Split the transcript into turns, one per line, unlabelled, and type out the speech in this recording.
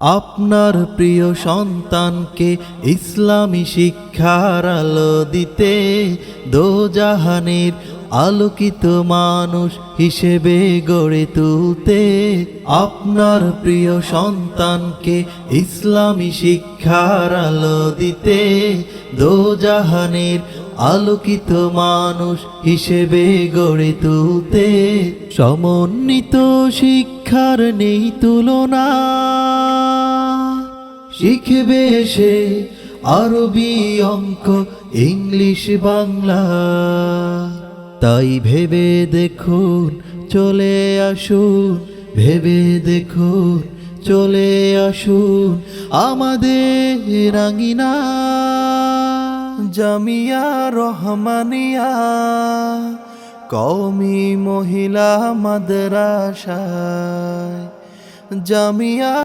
আপনার প্রিয় সন্তানকে ইসলামী শিক্ষার আলো দিতে দোজাহানের আলোকিত মানুষ হিসেবে গড়ে তুলতে আপনার প্রিয় সন্তানকে ইসলামী শিক্ষার আলো দিতে দোজাহানের আলোকিত মানুষ হিসেবে গড়ে তুলতে সমন্বিত শিক্ষার নেই তুলনা। শিখবে সে আরবি অঙ্ক, ইংলিশ, বাংলা। তাই ভেবে দেখুন, চলে আসুন, ভেবে দেখুন, চলে আসুন আমাদের রাঙিনা। জামিয়া রহমানিয়া, কওমি মহিলা মাদ্রাসা জামিয়া